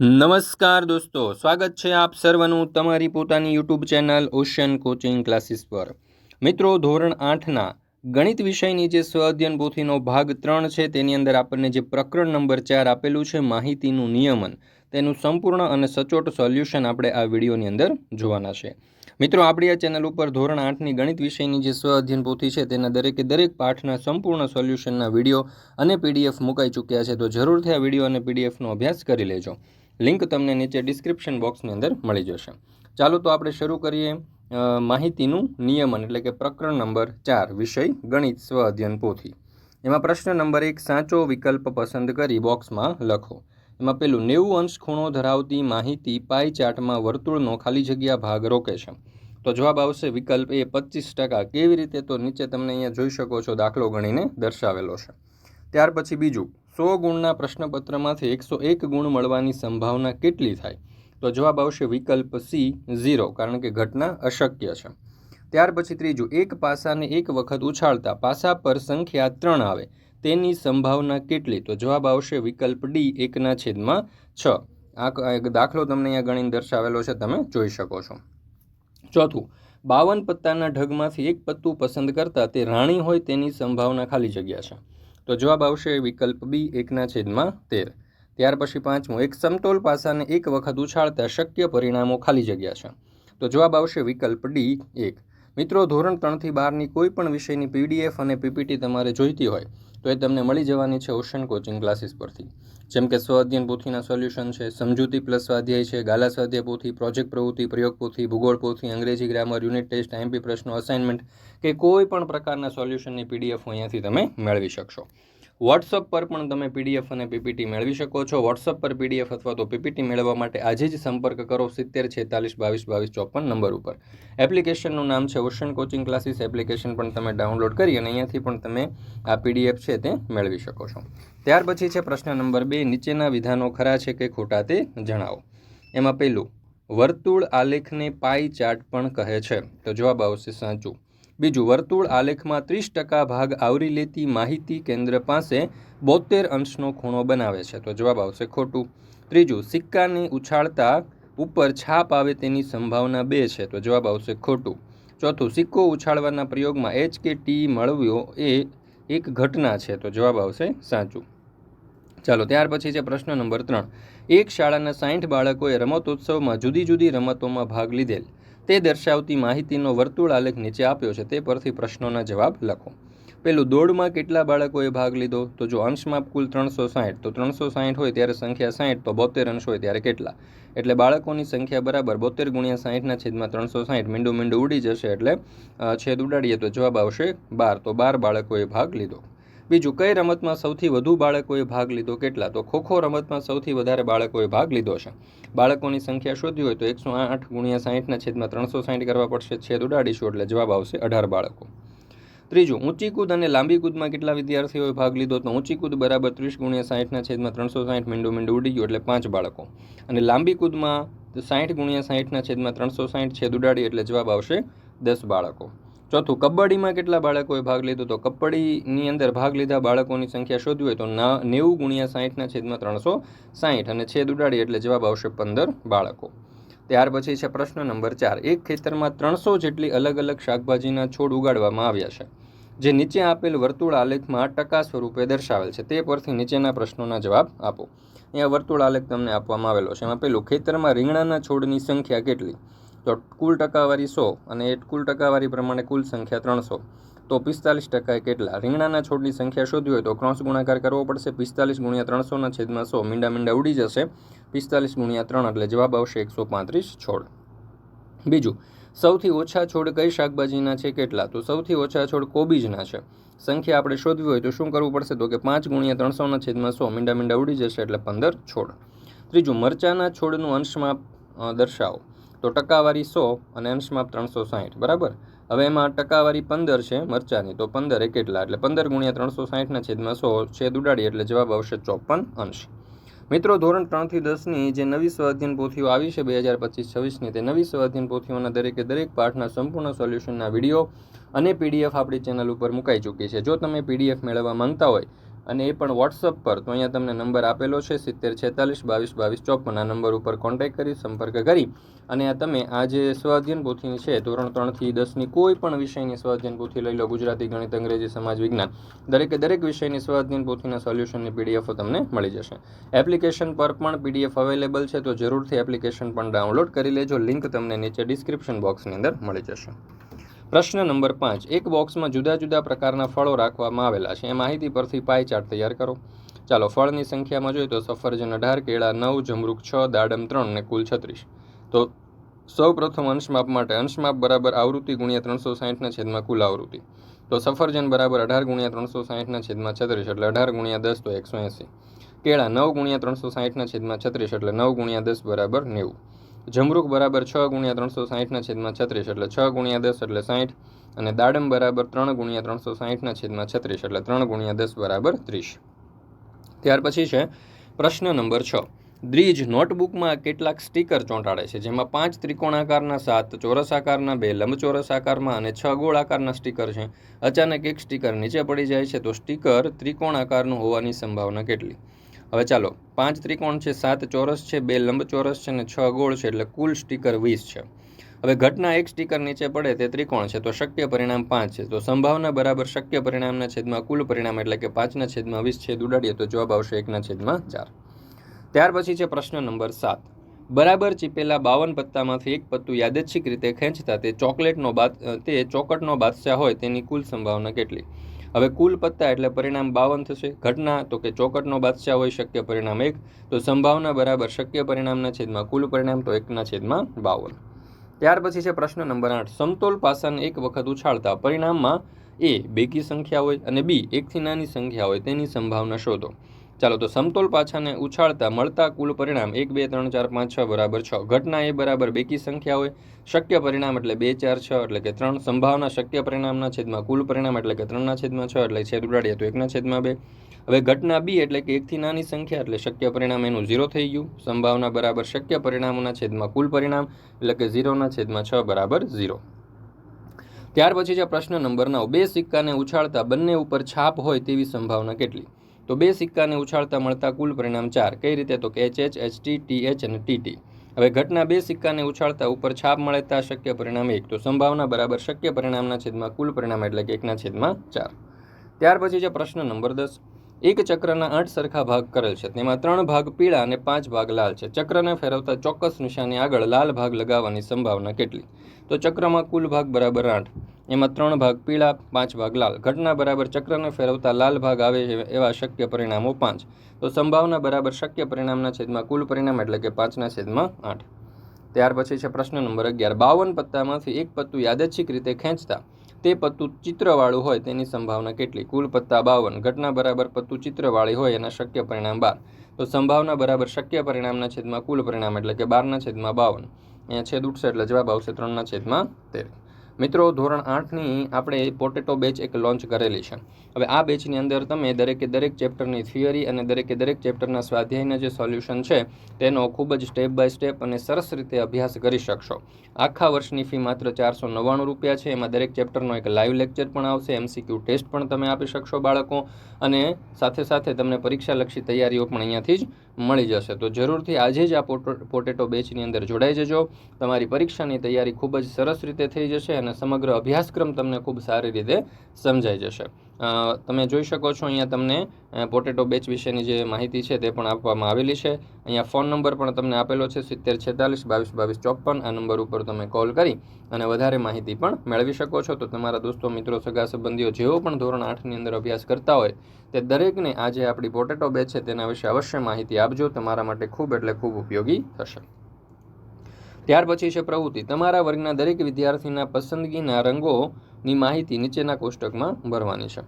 નમસ્કાર દોસ્તો, સ્વાગત છે આપ સર્વનું તમારી પોતાની YouTube channel Ocean Coaching Classes પર. મિત્રો, ધોરણ આઠના ગણિત વિષયની જે સ્વઅધ્યયન પોથીનો ભાગ ત્રણ છે, તેની અંદર આપણને જે પ્રકરણ નંબર ચાર આપેલું છે, માહિતીનું નિયમન, તેનું સંપૂર્ણ અને સચોટ સોલ્યુશન આપણે આ વિડીયોની અંદર જોવાના છે. મિત્રો, આપણી આ ચેનલ ઉપર ધોરણ આઠની ગણિત વિષયની જે સ્વ અધ્યયન પોથી છે, તેના દરેકે દરેક પાઠના સંપૂર્ણ સોલ્યુશનના વીડિયો અને પીડીએફ મુકાઈ ચૂક્યા છે, તો જરૂરથી આ વીડિયો અને પીડીએફનો અભ્યાસ કરી લેજો. લિંક તમને નીચે ડિસ્ક્રિપ્શન બોક્સની અંદર મળી જશે. ચાલો તો આપણે શરૂ કરીએ માહિતીનું નિયમન એટલે કે પ્રકરણ નંબર ચાર, વિષય ગણિત સ્વ અધ્યયન પોથી. એમાં પ્રશ્ન નંબર એક, સાચો વિકલ્પ પસંદ કરી બોક્સમાં લખો. એમાં પેલું, નેવું અંશ ખૂણો ધરાવતી માહિતી પાઈ ચાર્ટમાં વર્તુળનો ખાલી જગ્યા ભાગ રોકે છે. તો જવાબ આવશે, વિકલ્પ એ પચીસ ટકા. કેવી રીતે? તો નીચે તમને અહીંયા જોઈ શકો છો, દાખલો ગણીને દર્શાવેલો છે. ત્યાર પછી બીજું સો ગુણના પ્રશ્નપત્રમાંથી એકસો એક ગુણ મળવાની સંભાવના કેટલી થાય? તો જવાબ આવશે વિકલ્પ સી, ઝીરો, કારણ કે ઘટના અશક્ય છે. ત્યાર પછી ત્રીજું, એક પાસાને એક વખત ઉછાળતા પાસા પર સંખ્યા ત્રણ આવે, તેની સંભાવના કેટલી? તો જવાબ આવશે વિકલ્પ ડી, એકના છેદમાં છ. આ દાખલો તમને અહીંયા ગણીને દર્શાવેલો છે, તમે જોઈ શકો છો. ચોથું, બાવન પત્તાના ઢગમાંથી એક પત્તું પસંદ કરતાં તે રાણી હોય તેની સંભાવના ખાલી જગ્યા છે. તો જવાબ આવશે વિકલ્પ બી એકના છેદમાં તેર. ત્યાર પછી પાંચમું, એક સમતોલ પાસાને એક વખત ઉછાળતા શક્ય પરિણામો ખાલી જગ્યા છે. તો જવાબ આવશે વિકલ્પ ડી એક. મિત્રો, ધોરણ ત્રણથી બારની કોઈ પણ વિષયની પીડીએફ અને પીપીટી તમારે જોઈતી હોય, તો એ તમને મળી જવાની છે ઓશન કોચિંગ ક્લાસીસ પરથી. જેમ કે સ્વાધ્યન પોથીના સોલ્યુશન છે, સમજૂતી પ્લસ સ્વાધ્યાય છે, ગાલા સ્વાધ્યાય પોથી, પ્રોજેક્ટ પ્રવૃત્તિ, પ્રયોગ પોથી, ભૂગોળ પોથી, અંગ્રેજી ગ્રામર, યુનિટ ટેસ્ટ એમપી પ્રશ્નો, અસાઇનમેન્ટ, કે કોઈ પણ પ્રકારના સોલ્યુશનની પીડીએફ અહીંયાથી તમે મેળવી શકશો. વોટ્સઅપ પર પણ તમે પીડીએફ અને પીપીટી મેળવી શકો છો. વોટ્સઅપ પર પીડીએફ અથવા તો પીપીટી મેળવવા માટે આજે જ સંપર્ક કરો સિત્તેર છેતાલીસ બાવીસ બાવીસ ચોપન નંબર ઉપર. એપ્લિકેશનનું નામ છે ઓશન કોચિંગ ક્લાસીસ એપ્લિકેશન પણ તમે ડાઉનલોડ કરી અને અહીંયાથી પણ તમે આ પીડીએફ છે તે મેળવી શકો છો. ત્યાર પછી છે પ્રશ્ન નંબર બે. નીચેના વિધાનો ખરા છે કે ખોટા તે જણાવો. એમાં પહેલું, વર્તુળ આલેખને પાઈ ચાર્ટ પણ કહે છે. તો જવાબ આવશે સાચું. બીજું, વર્તુળ આલેખમાં ત્રીસ ટકા ભાગ આવરી લેતી માહિતી કેન્દ્ર પાસે બોતેર અંશનો ખૂણો બનાવે છે. તો જવાબ આવશે ખોટું. ત્રીજું, સિક્કાને ઉછાળતા ઉપર છાપ આવે તેની સંભાવના બે છે. તો જવાબ આવશે ખોટું. ચોથું, સિક્કો ઉછાળવાના પ્રયોગમાં એચ કે ટી મળવ્યો એ એક ઘટના છે. તો જવાબ આવશે સાચું. ચાલો, ત્યાર પછી છે પ્રશ્ન નંબર ત્રણ. એક શાળાના સાઠ બાળકોએ રમતોત્સવમાં જુદી જુદી રમતોમાં ભાગ લીધેલ. તે દર્શાવતી માહિતીનો વર્તુળ આલેખ નીચે આપ્યો છે, તે પરથી પ્રશ્નોના જવાબ લખો. પેલું, દોડમાં કેટલા બાળકોએ ભાગ લીધો? તો જો અંશમાં કુલ ત્રણસો સાહીઠ, તો ત્રણસો સાહીઠ હોય ત્યારે સંખ્યા સાહીઠ, તો બોતેર અંશ હોય ત્યારે કેટલા? એટલે બાળકોની સંખ્યા બરાબર બોતેર ગુણ્યા સાહીઠના છેદમાં ત્રણસો સાહીઠ, મીંડું મીંડું ઉડી જશે એટલે છેદ ઉડાડીએ તો જવાબ આવશે બાર. તો બાર બાળકોએ ભાગ લીધો. બીજું, કઈ રમતમાં સૌથી વધુ બાળકોએ ભાગ લીધો કેટલા? તો ખોખો રમતમાં સૌથી વધારે બાળકોએ ભાગ લીધો છે. બાળકોની સંખ્યા શોધી હોય તો એકસો આઠ ગુણ્યા સાહીઠના છેદમાં ત્રણસો સાહીઠ કરવા પડશે. છેદ ઉડાડીશું એટલે જવાબ આવશે અઢાર બાળકો. ત્રીજું, ઊંચી કૂદ અને લાંબી કૂદમાં કેટલા વિદ્યાર્થીઓએ ભાગ લીધો? તો ઊંચી કૂદ બરાબર ત્રીસ ગુણ્યા સાહીઠના છેદમાં ત્રણસો સાહીઠ મીંડું મીંડું ઉડી ગયું એટલે પાંચ બાળકો. અને લાંબી કૂદમાં સાહીઠ ગુણ્યા સાહીઠના છેદમાં ત્રણસો સાહીઠ છેદ ઉડાડી એટલે જવાબ આવશે દસ બાળકો. ચોથું, કબડ્ડીમાં કેટલા બાળકોએ ભાગ લીધો? તો કબડ્ડીની અંદર ભાગ લીધા બાળકોની સંખ્યા શોધવી હોય તો નેવું ગુણ્યા સાહીઠના છેદમાં ત્રણસો સાહીઠ અને છેદ ઉડાડી એટલે જવાબ આવશે પંદર બાળકો. ત્યાર પછી છે પ્રશ્ન નંબર ચાર. એક ખેતરમાં ત્રણસો જેટલી અલગ અલગ શાકભાજીના છોડ ઉગાડવામાં આવ્યા છે, જે નીચે આપેલ વર્તુળ આલેખમાં ટકા સ્વરૂપે દર્શાવેલ છે. તે પરથી નીચેના પ્રશ્નોના જવાબ આપો. અહીંયા વર્તુળ આલેખ તમને આપવામાં આવેલો છે. એમાં પેલું, ખેતરમાં રીંગણાના છોડની સંખ્યા કેટલી? તો કુલ ટકાવારી સો અને એ કુલ ટકાવારી પ્રમાણે કુલ સંખ્યા ત્રણસો. તો પિસ્તાલીસ ટકા કેટલા? રીંગણાના છોડની સંખ્યા શોધવી હોય તો ક્રોસ ગુણાકાર કરવો પડશે. પિસ્તાલીસ ગુણ્યા ત્રણસોના છેદમાં સો. મીંડા મીંડા ઉડી જશે. પિસ્તાલીસ ગુણ્યા ત્રણ એટલે જવાબ આવશે એકસો પાંત્રીસ છોડ. બીજું, સૌથી ઓછા છોડ કઈ શાકભાજીના છે કેટલા? તો સૌથી ઓછા છોડ કોબીજના છે. સંખ્યા આપણે શોધવી હોય તો શું કરવું પડશે? તો કે પાંચ ગુણ્યા ત્રણસોના છેદમાં સો. મીંડા મીંડા ઉડી જશે એટલે પંદર છોડ. ત્રીજું, મરચાના છોડનું અંશમાં દર્શાવો. તો ટકાવારી સો અને અંશમાપ ત્રણસો સાહીઠ બરાબર? હવે એમાં ટકાવારી પંદર છે મરચાની, તો પંદર એ કેટલા? એટલે પંદર ગુણ્યા ત્રણસો સાહીઠના છેદમાં સો, છેદ ઉડાડી એટલે જવાબ આવશે ચોપન અંશ. મિત્રો, ધોરણ ત્રણથી દસની જે નવી સ્વાધ્યન પોથીઓ આવી છે બે હજાર પચીસ, છવ્વીસની, તે નવી સ્વાધ્યન પોથીઓના દરેકે દરેક પાઠના સંપૂર્ણ સોલ્યુશનના વીડિયો અને પીડીએફ આપણી ચેનલ ઉપર મુકાઈ ચૂકી છે. જો તમે પીડીએફ મેળવવા માંગતા હોય અને એ પણ વોટ્સઅપ પર. તો અહીંયા તમને નંબર આપેલો છે સિત્તેર છેતાલીસ બાવીસ બાવીસ ચોપન. આ નંબર ઉપર કોન્ટેક્ટ કરી, સંપર્ક કરી. અને આ તમે આ જે સ્વાધ્યન પોથીની છે, ધોરણ ત્રણથી દસની કોઈ પણ વિષયની સ્વાધ્યન પોથી લઈ લો, ગુજરાતી, ગણિત, અંગ્રેજી, સમાજ, વિજ્ઞાન. દરેકે દરેક વિષયની સ્વાધ્યન પોથીના સોલ્યુશનની પીડીએફો તમને મળી જશે. એપ્લિકેશન પર પણ પીડીએફ અવેલેબલ છે, તો જરૂરથી એપ્લિકેશન પણ ડાઉનલોડ કરી લેજો. લિંક તમને નીચે ડિસ્ક્રિપ્શન બોક્સની અંદર મળી જશે. પ્રશ્ન નંબર પાંચ. એક બોક્સમાં જુદા જુદા પ્રકારના ફળો રાખવામાં આવેલા છે. એ માહિતી પરથી પાય ચાર્ટ તૈયાર કરો. ચાલો, ફળની સંખ્યામાં જોઈએ તો સફરજન અઢાર, કેળા નવ, જમરૂક છ, દાડમ ત્રણ ને કુલ છત્રીસ. તો સૌ પ્રથમ અંશમાપ માટે અંશમાપ બરાબર આવૃત્તિ ગુણ્યા ત્રણસો સાહીઠના છેદમાં કુલ આવૃત્તિ. તો સફરજન બરાબર અઢાર ગુણ્યા ત્રણસો સાહીઠના છેદમાં છત્રીસ, એટલે અઢાર ગુણ્યા દસ તો એકસો એંસી. કેળા નવ ગુણ્યા ત્રણસો સાહીઠના છેદમાં છત્રીસ, એટલે નવ ગુણ્યા દસ બરાબર નેવું. જમરૂક બરાબર છ ગુણ્યા ત્રણસો સાહીઠના છેદમાં છત્રીસ એટલે છ ગુણ્યા દસ એટલે સાહીઠ. અને દાડમ બરાબર ત્રણ ગુણ્યા ત્રણસો સાહીઠના છેદમાં છત્રીસ એટલે ત્રણ ગુણ્યા દસ બરાબર ત્રીસ. ત્યાર પછી છે પ્રશ્ન નંબર છ. દ્વિજ નોટબુકમાં કેટલાક સ્ટીકર ચોંટાડે છે, જેમાં પાંચ ત્રિકોણાકારના સાત ચોરસ આકારના બે લંબચોરસ આકારમાં અને છ ગોળ આકારના સ્ટીકર છે. અચાનક એક સ્ટીકર નીચે પડી જાય છે, તો સ્ટીકર ત્રિકોણ આકારનું હોવાની સંભાવના કેટલી? હવે ચાલો, પાંચ ત્રિકોણ છે, સાત ચોરસ છે, બે લંબચોરસ છે અને છ ગોળ છે, એટલે કુલ સ્ટીકર વીસ છે. હવે ઘટના એક સ્ટીકર નીચે પડે તે ત્રિકોણ છે, તો શક્ય પરિણામ પાંચ છે. તો સંભાવના બરાબર શક્ય પરિણામના છેદમાં કુલ પરિણામ એટલે કે પાંચના છેદમાં વીસ છેદ ઉડાડીએ તો જવાબ આવશે એકના છેદમાં ચાર. ત્યાર પછી છે પ્રશ્ન નંબર સાત. બરાબર ચીપેલા બાવન પત્તામાંથી એક પત્તું યાદચ્છિક રીતે ખેંચતા તે ચોકલેટનો બાદ, તે ચોકટનો બાદશાહ હોય તેની કુલ સંભાવના કેટલી? હવે કુલ પત્તા એટલે પરિણામ બાવન થશે. ઘટના તો કે ચોકટનો બાદશાહ હોય શક્ય પરિણામ એક, તો સંભાવના બરાબર શક્ય પરિણામના છેદમાં કુલ પરિણામ તો એકના છેદમાં બાવન. ત્યાર પછી છે પ્રશ્ન નંબર આઠ. સમતોલ પાસાને એક વખત ઉછાળતા પરિણામમાં એ બેકી સંખ્યા હોય અને બી એકથી નાની સંખ્યા હોય તેની સંભાવના શોધો. ચાલો તો સમતોલ પાછાને ઉછાળતા મળતા કુલ પરિણામ એક, બે, ત્રણ, ચાર, પાંચ, છ બરાબર છ. ઘટના એ બરાબર બેકી સંખ્યા હોય. શક્ય પરિણામ એટલે બે, ચાર, છ એટલે કે ત્રણ. સંભાવના શક્ય પરિણામના છેદમાં કુલ પરિણામ એટલે કે ત્રણના છેદમાં છ એટલે છેદ ઉડાડીએ તો એકના છેદમાં બે. હવે ઘટના બી એટલે કે એકથી નાની સંખ્યા એટલે શક્ય પરિણામ એનું ઝીરો થઈ ગયું. સંભાવના બરાબર શક્ય પરિણામોના છેદમાં કુલ પરિણામ એટલે કે ઝીરોના છેદમાં છ બરાબર ઝીરો. ત્યાર પછી છે પ્રશ્ન નંબર નવ, બે સિક્કાને ઉછાળતા બંને ઉપર છાપ હોય તેવી સંભાવના કેટલી? તો બે સિક્કાને ઉછાળતા મળતા કુલ પરિણામ ચાર. કઈ રીતે? તો કે H H H T T H અને ટી ટી હવે ઘટના બે સિક્કાને ઉછાળતા ઉપર છાપ મળતા શક્ય પરિણામ એક. તો સંભાવના બરાબર શક્ય પરિણામના છેદમાં કુલ પરિણામ એટલે કે એકના છેદમાં ચાર. ત્યાર પછી છે પ્રશ્ન નંબર દસ. એક ચક્રના આઠ સરખા ભાગ કરેલ છે. તેમાં ત્રણ ભાગ પીળા અને પાંચ ભાગ લાલ છે. ચક્રને ફેરવતા ચોક્કસ નિશાની આગળ લાલ ભાગ લગાવવાની સંભાવના કેટલી? તો ચક્રમાં કુલ ભાગ બરાબર આઠ. એમાં ત્રણ ભાગ પીળા, પાંચ ભાગ લાલ. ઘટના બરાબર ચક્રને ફેરવતા લાલ ભાગ આવે છે એવા શક્ય પરિણામો પાંચ. તો સંભાવના બરાબર શક્ય પરિણામના છેદમાં કુલ પરિણામ એટલે કે પાંચના છેદમાં આઠ. ત્યાર પછી છે પ્રશ્ન નંબર અગિયાર. બાવન પત્તામાંથી એક પત્તું યાદચ્છિક રીતે ખેંચતા તે પત્તું ચિત્રવાળું હોય તેની સંભાવના કેટલી? કુલ પત્તા બાવન. ઘટના બરાબર પત્તું ચિત્રવાળી હોય એના શક્ય પરિણામ બાર. તો સંભાવના બરાબર શક્ય પરિણામના છેદમાં કુલ પરિણામ એટલે કે બારના છેદમાં બાવન. અહીંયા છેદ ઉઠશે એટલે જવાબ આવશે ત્રણના છેદમાં તેર. મિત્રો, ધોરણ આઠની આપણે પોટેટો બેચ એક લોન્ચ કરેલી છે. હવે આ બેચની અંદર તમે દરેકે દરેક ચેપ્ટરની થિયરી અને દરેકે દરેક ચેપ્ટરના સ્વાધ્યાયના જે સોલ્યુશન છે, તેનો ખૂબ જ સ્ટેપ બાય સ્ટેપ અને સરસ રીતે અભ્યાસ કરી શકશો. આખા વર્ષની ફી માત્ર ચારસો નવ્વાણું રૂપિયા છે. એમાં દરેક ચેપ્ટરનો એક લાઈવ લેક્ચર પણ આવશે, એમસીક્યુ ટેસ્ટ પણ તમે આપી શકશો બાળકો. અને સાથે સાથે તમને પરીક્ષાલક્ષી તૈયારીઓ પણ અહીંયાથી જ મળી જશે. તો જરૂરથી આજે જ આ પોટેટો બેચની અંદર જોડાઈ જજો. તમારી પરીક્ષાની તૈયારી ખૂબ જ સરસ રીતે થઈ જશે અને સમગ્ર અભ્યાસક્રમ તમને ખૂબ સારી રીતે સમજાઈ જશે. તમે જોઈ શકો છો અહીંયા તમને પોટેટો બેચ વિશેની જે માહિતી છે તે પણ આપવામાં આવેલી છે. અહીંયા ફોન નંબર પણ તમને આપેલો છે, સિત્તેર છેતાલીસ, બાવીસ બાવીસ, ચોપન, આ નંબર ઉપર તમે કોલ કરી અને વધારે માહિતી પણ મેળવી શકો છો. તો તમારા દોસ્તો, મિત્રો, સગા સંબંધીઓ જેઓ પણ ધોરણ આઠની અંદર અભ્યાસ કરતા હોય, તે દરેકને આજે આપણી પોટેટો બેચ છે તેના વિશે અવશ્ય માહિતી આપજો. તમારા માટે ખૂબ એટલે ખૂબ ઉપયોગી થશે. ત્યાર પછી છે પ્રવૃત્તિ. તમારા વર્ગના દરેક વિદ્યાર્થીના પસંદગીના રંગોની માહિતી નીચેના કોષ્ટકમાં ભરવાની છે.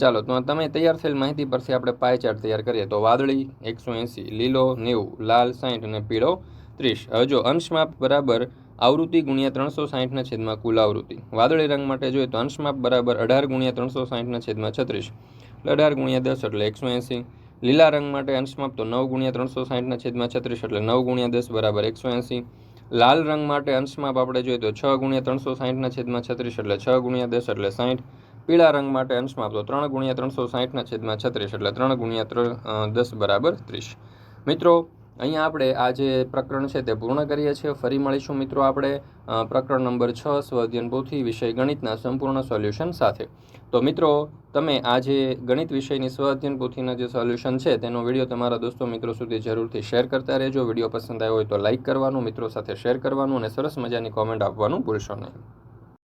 ચાલો, તો તમે તૈયાર થયેલ માહિતી પરથી આપણે પાય ચાર્ટ તૈયાર કરીએ. તો વાદળી એકસો એંસી, લીલો નેવું, લાલ સાઠ અને પીળો ત્રીસ. હવે જો અંશમાપ બરાબર આવૃત્તિ ગુણ્યા ત્રણસો સાહીઠના છેદમાં કુલ આવૃત્તિ. વાદળી રંગ માટે જોઈએ તો અંશમાપ બરાબર અઢાર ગુણ્યા ત્રણસો સાહીઠના છેદમાં છત્રીસ. એટલે અઢાર ગુણ્યા દસ એટલે એકસો એંસી. લીલા રંગ માટે અંશમાપ તો નવ ગુણ્યા ત્રણસો સાહીઠના છેદમાં છત્રીસ એટલે નવ ગુણ્યા દસ બરાબર એકસો એંસી. લાલ રંગ માટે અંશમાપ આપણે જોઈએ તો છ ગુણ્યા ત્રણસો સાહીઠના છેદમાં છત્રીસ એટલે છ ગુણ્યા દસ એટલે સાહીઠ. પીળા રંગ માટે અંશમાં તો ત્રણ ગુણ્યા ત્રણસો સાહીઠના છેદમાં છત્રીસ એટલે ત્રણ ગુણ્યા ત્રણ દસ બરાબર ત્રીસ. મિત્રો અહીંયા આપણે આ જે પ્રકરણ છે તે પૂર્ણ કરીએ છીએ. ફરી મળીશું મિત્રો આપણે પ્રકરણ નંબર છ સ્વઅધ્યયન પોથી વિષય ગણિતના સંપૂર્ણ સોલ્યુશન સાથે. તો મિત્રો, તમે આ જે ગણિત વિષયની સ્વઅધ્યયન પોથીના જે સોલ્યુશન છે, તેનો વીડિયો તમારા દોસ્તો મિત્રો સુધી જરૂરથી શેર કરતા રહેજો. વીડિયો પસંદ આવ્યો હોય તો લાઇક કરવાનું, મિત્રો સાથે શેર કરવાનું અને સરસ મજાની કોમેન્ટ આપવાનું ભૂલશો નહીં.